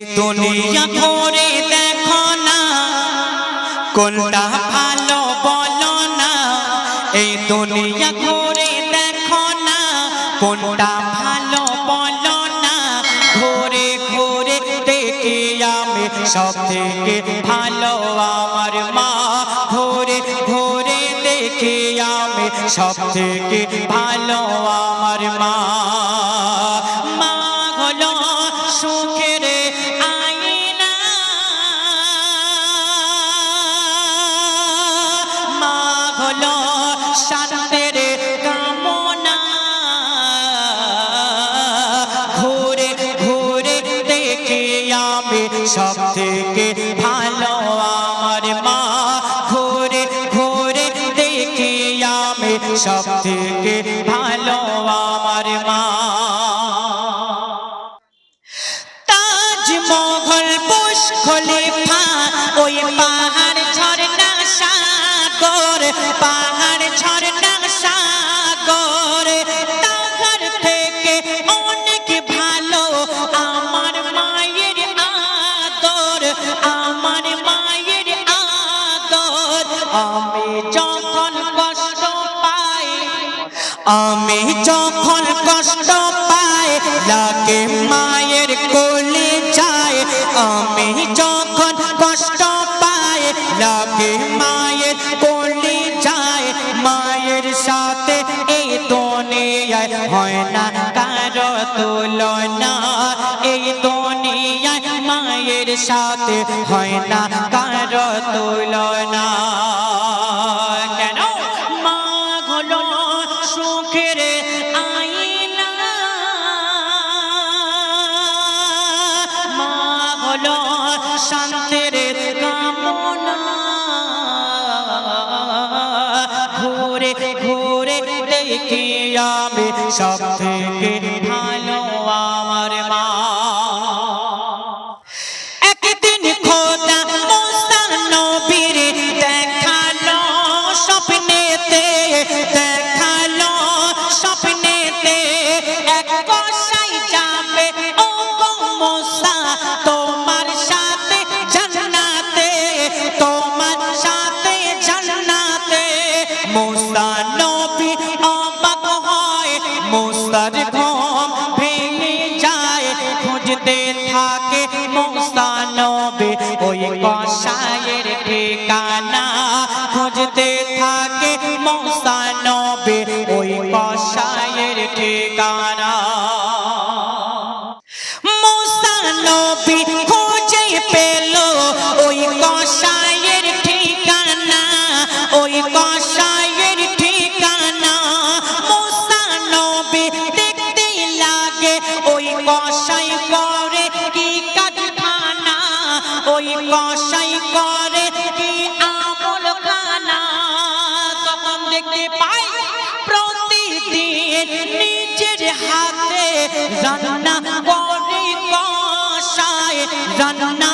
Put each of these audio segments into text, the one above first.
দুনিয়া ঘুরে দেখো না, কোনটা ভালো বলো না। এই দুনিয়া ঘুরে দেখো না, কোনটা ভালো বলো না। ঘুরে ঘুরে দেখি আমি সব থেকে ভালো আমার মা। ঘুরে ঘুরে দেখি আমি সব থেকে ভালো আমার মা। সব থেকে ভালো আমার মা। ঘুরে ঘুরে দেখে আমি সব থেকে ভালো আমার মা। পাহাড় ঝরনা সাগর, পাহাড় ঝরনা আমি যখন কষ্ট পাই, আমি যখন কষ্ট পাই, লাগে মায়ের কোলে যায় আমি যখন কষ্ট পাই, লাগে মায়ের কোলে যায় মায়ের সাথে এই দুনিয়ায় হয় না কারও তুলনা, এই দুনিয়ায় সাথে হয় না, কারও তুলনা। কেন? মা হলো সুখের আইনা মা হলো শান্তির কামনা। ঘুরে ঘুরে দেখি আমি সব থেকে ভালো মুসার ঘম ভেঙে যায় খুঁজতে থাকে মুসা নবী ওই কষায়ের ঠিকানা খুঁজতে কষাই করে, কি কাজখানা ওই কষাই করে, কি আমল খানা? তখন দেখতে পাই প্রতিদিন নিজের হাতে। জানা করে কষায় রান্না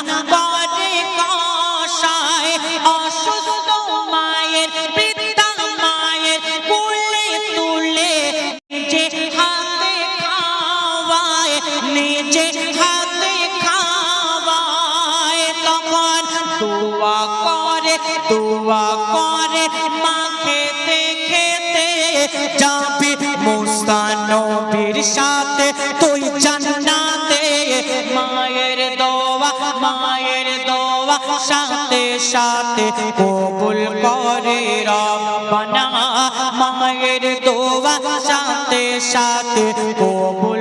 দোয়া করে মা খেতে খেতে যাবি মুস্তানবীর সাথে, তুই জান্নাতে। মায়ের দোয়া মায়ের দোয়া সাথে সাথে কবুল করে রব্বানা। মায়ের দোয়া সাথে সাথে কবুল